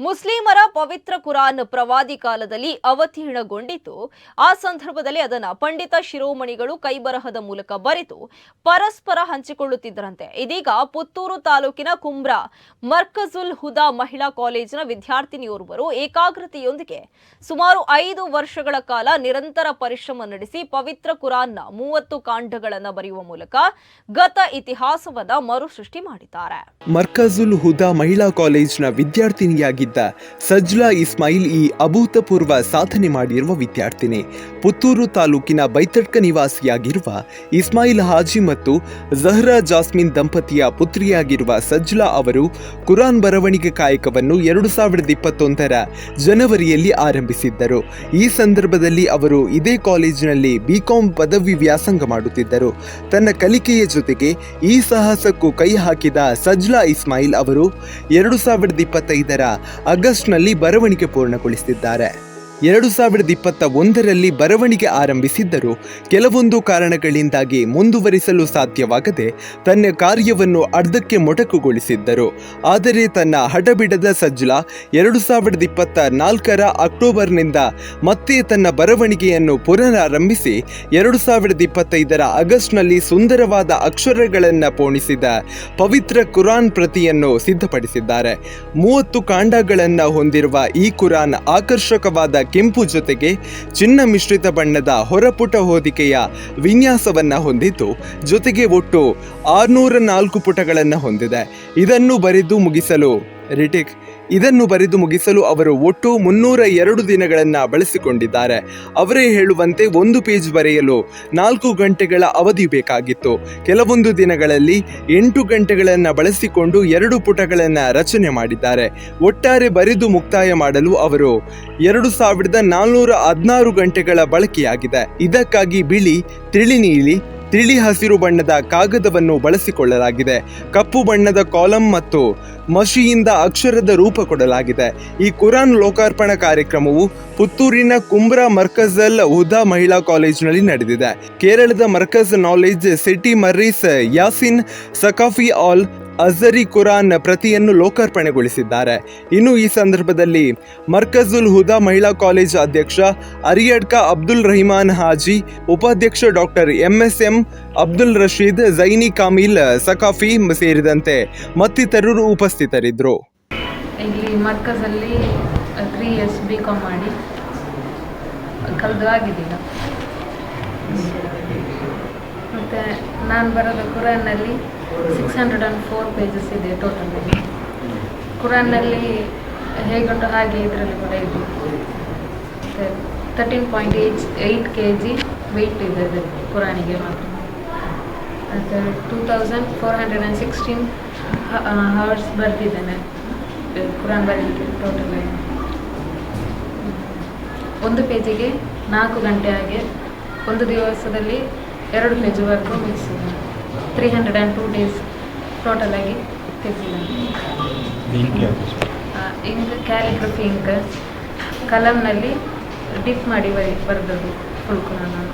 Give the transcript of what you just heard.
ಮುಸ್ಲಿಮರ ಪವಿತ್ರ ಕುರಾನ್ ಪ್ರವಾದಿ ಕಾಲದಲ್ಲಿ ಅವತೀರ್ಣಗೊಂಡಿತು. ಆ ಸಂದರ್ಭದಲ್ಲಿ ಅದನ್ನ ಪಂಡಿತ ಶಿರೋಮಣಿಗಳು ಕೈಬರಹದ ಮೂಲಕ ಬರೆದು ಪರಸ್ಪರ ಹಂಚಿಕೊಳ್ಳುತ್ತಿದ್ದರಂತೆ. ಇದೀಗ ಪುತ್ತೂರು ತಾಲೂಕಿನ ಕುಂಬ್ರಾ, ಮರ್ಕಜುಲ್ ಹುದಾ ಮಹಿಳಾ ಕಾಲೇಜಿನ ವಿದ್ಯಾರ್ಥಿನಿಯೋರ್ವರು ಏಕಾಗ್ರತೆಯೊಂದಿಗೆ ಸುಮಾರು ಐದು ವರ್ಷಗಳ ಕಾಲ ನಿರಂತರ ಪರಿಶ್ರಮ ನಡೆಸಿ ಪವಿತ್ರ ಕುರಾನ್ನ ಮೂವತ್ತು ಕಾಂಡಗಳನ್ನು ಬರೆಯುವ ಮೂಲಕ ಗತ ಇತಿಹಾಸವನ್ನ ಮರುಸೃಷ್ಟಿ ಮಾಡಿದ್ದಾರೆ. ಮರ್ಕಜುಲ್ ಹುದಾ ಮಹಿಳಾ ಕಾಲೇಜ್ನ ಸಜ್ಲಾ ಇಸ್ಮಾಯಿಲ್ ಈ ಅಭೂತಪೂರ್ವ ಸಾಧನೆ ಮಾಡಿರುವ ವಿದ್ಯಾರ್ಥಿನಿ. ಪುತ್ತೂರು ತಾಲೂಕಿನ ಬೈತಡ್ಕ ನಿವಾಸಿಯಾಗಿರುವ ಇಸ್ಮಾಯಿಲ್ ಹಾಜಿ ಮತ್ತು ಜಹ್ರಾ ಜಾಸ್ಮಿನ್ ದಂಪತಿಯ ಪುತ್ರಿಯಾಗಿರುವ ಸಜ್ಲಾ ಅವರು ಕುರಾನ್ ಬರವಣಿಗೆ ಕಾಯಕವನ್ನು ಎರಡು ಸಾವಿರದ ಇಪ್ಪತ್ತೊಂದರ ಜನವರಿಯಲ್ಲಿ ಆರಂಭಿಸಿದ್ದರು. ಈ ಸಂದರ್ಭದಲ್ಲಿ ಅವರು ಇದೇ ಕಾಲೇಜಿನಲ್ಲಿ ಬಿಕಾಂ ಪದವಿ ವ್ಯಾಸಂಗ ಮಾಡುತ್ತಿದ್ದರು. ತನ್ನ ಕಲಿಕೆಯ ಜೊತೆಗೆ ಈ ಸಾಹಸಕ್ಕೂ ಕೈ ಹಾಕಿದ ಸಜ್ಲಾ ಇಸ್ಮಾಯಿಲ್ ಅವರು ಎರಡು ಸಾವಿರದ ಇಪ್ಪತ್ತೈದರ ಆಗಸ್ಟ್ನಲ್ಲಿ ಬರವಣಿಗೆ ಪೂರ್ಣಗೊಳಿಸಿದ್ದಾರೆ. ಎರಡು ಸಾವಿರದ ಇಪ್ಪತ್ತ ಒಂದರಲ್ಲಿ ಬರವಣಿಗೆ ಆರಂಭಿಸಿದ್ದರು. ಕೆಲವೊಂದು ಕಾರಣಗಳಿಂದಾಗಿ ಮುಂದುವರಿಸಲು ಸಾಧ್ಯವಾಗದೆ ತನ್ನ ಕಾರ್ಯವನ್ನು ಅರ್ಧಕ್ಕೆ ಮೊಟಕುಗೊಳಿಸಿದ್ದರು. ಆದರೆ ತನ್ನ ಹಠಬಿಡದ ಸಜ್ಲಾ ಎರಡು ಸಾವಿರದ ಇಪ್ಪತ್ತ ನಾಲ್ಕರ ಅಕ್ಟೋಬರ್ನಿಂದ ಮತ್ತೆ ತನ್ನ ಬರವಣಿಗೆಯನ್ನು ಪುನರಾರಂಭಿಸಿ ಎರಡು ಸಾವಿರದ ಇಪ್ಪತ್ತೈದರ ಆಗಸ್ಟ್ನಲ್ಲಿ ಸುಂದರವಾದ ಅಕ್ಷರಗಳನ್ನು ಪೋಣಿಸಿದ ಪವಿತ್ರ ಕುರಾನ್ ಪ್ರತಿಯನ್ನು ಸಿದ್ಧಪಡಿಸಿದ್ದಾರೆ. ಮೂವತ್ತು ಕಾಂಡಗಳನ್ನು ಹೊಂದಿರುವ ಈ ಕುರಾನ್ ಆಕರ್ಷಕವಾದ ಕೆಂಪು ಜೊತೆಗೆ ಚಿನ್ನ ಮಿಶ್ರಿತ ಬಣ್ಣದ ಹೊರಪುಟ ಹೋದಿಕೆಯ ವಿನ್ಯಾಸವನ್ನು ಹೊಂದಿದ್ದು, ಜೊತೆಗೆ ಒಟ್ಟು ಆರುನೂರ ನಾಲ್ಕು ಪುಟಗಳನ್ನು ಹೊಂದಿದೆ. ಇದನ್ನು ಬರೆದು ಮುಗಿಸಲು ರಿಟಿಕ್ ಇದನ್ನು ಬರೆದು ಮುಗಿಸಲು ಅವರು ಒಟ್ಟು ಮುನ್ನೂರ ಎರಡು ದಿನಗಳನ್ನು ಬಳಸಿಕೊಂಡಿದ್ದಾರೆ. ಅವರೇ ಹೇಳುವಂತೆ ಒಂದು ಪೇಜ್ ಬರೆಯಲು ನಾಲ್ಕು ಗಂಟೆಗಳ ಅವಧಿ ಬೇಕಾಗಿತ್ತು. ಕೆಲವೊಂದು ದಿನಗಳಲ್ಲಿ ಎಂಟು ಗಂಟೆಗಳನ್ನು ಬಳಸಿಕೊಂಡು ಎರಡು ಪುಟಗಳನ್ನು ರಚನೆ ಮಾಡಿದ್ದಾರೆ. ಒಟ್ಟಾರೆ ಬರೆದು ಮುಕ್ತಾಯ ಮಾಡಲು ಅವರು ಎರಡು ಸಾವಿರದ ನಾಲ್ನೂರ ಹದಿನಾರು ಗಂಟೆಗಳ ಬಳಕೆಯಾಗಿದೆ. ಇದಕ್ಕಾಗಿ ಬಿಳಿ, ತಿಳಿ ನೀಲಿ ತಿಳಿ ಹಸಿರು ಬಣ್ಣದ ಕಾಗದವನ್ನು ಬಳಸಿಕೊಳ್ಳಲಾಗಿದೆ. ಕಪ್ಪು ಬಣ್ಣದ ಕಾಲಂ ಮತ್ತು ಮಷಿಯಿಂದ ಅಕ್ಷರದ ರೂಪ ಕೊಡಲಾಗಿದೆ. ಈ ಕುರಾನ್ ಲೋಕಾರ್ಪಣಾ ಕಾರ್ಯಕ್ರಮವು ಪುತ್ತೂರಿನ ಕುಂಬ್ರಾ ಮರ್ಕಜಲ್ ಹುದಾ ಮಹಿಳಾ ಕಾಲೇಜಿನಲ್ಲಿ ನಡೆದಿದೆ. ಕೇರಳದ ಮರ್ಕಜ್ ನಾಲೆಜ್ ಸಿಟಿ ಮರ್ರೀಸ್ ಯಾಸಿನ್ ಸಕಾಫಿ ಆಲ್ ಅಜರಿ ಕುರಾನ್ ಪ್ರತಿಯನ್ನು ಲೋಕಾರ್ಪಣೆಗೊಳಿಸಿದ್ದಾರೆ. ಇನ್ನು ಈ ಸಂದರ್ಭದಲ್ಲಿ ಮರ್ಕಜುಲ್ ಹುದಾ ಮಹಿಳಾ ಕಾಲೇಜ್ ಅಧ್ಯಕ್ಷ ಅರಿಯಡ್ಕ ಅಬ್ದುಲ್ ರಹಿಮಾನ್ ಹಾಜಿ, ಉಪಾಧ್ಯಕ್ಷ doctor M S M Abdul Rashid, Zaini Kamil Saqafi ಸೇರಿದಂತೆ ಮತ್ತಿತರರು ಉಪಸ್ಥಿತರಿದ್ದರು. ಇಲ್ಲಿ ಮರ್ಕಜಲ್ಲಿ ತ್ರೀ ಇಯರ್ಸ್ ಬಿ ಕಾಮ್ ಮಾಡಿ ಮತ್ತು ನಾನು ಬರೋದು ಕುರಾನ್ನಲ್ಲಿ. Six hundred and four pages ಇದೆ ಟೋಟಲಿ ಕುರಾನ್ನಲ್ಲಿ ಹೇಗುಂಟು ಹಾಗೆ ಇದರಲ್ಲಿ ಕೂಡ ಇದೆ. ಮತ್ತು thirteen point eight eight K G weight ಇದೆ ಅದು ಕುರಾನಿಗೆ ಮಾತ್ರ ಮತ್ತು two thousand four hundred and sixteen hours ಬರೆದಿದ್ದೇನೆ ಕುರಾನ್ ಬರೀಲಿಕ್ಕೆ ಟೋಟಲ್ ಒಂದು ಪೇಜಿಗೆ ನಾಲ್ಕು ಗಂಟೆ ಹಾಗೆ, ಒಂದು ದಿವಸದಲ್ಲಿ ಎರಡು ಪೇಜ್ವರೆಗೂ ಮುಗಿಸಿದ್ದೇನೆ three hundred and two days ಟೋಟಲಾಗಿ ಆಗಿ ತೆಗೆದಿದ್ದೇನೆ ಇಂಕ್ ಕ್ಯಾಲಿಗ್ರಫಿ ಇಂಕ್ ಕಲಮ್ನಲ್ಲಿ ಡಿಪ್ ಮಾಡಿ ಬರಿ ಬರೆದದ್ದು ಫುಲ್ ಕುರಾನ್ ನಾನು.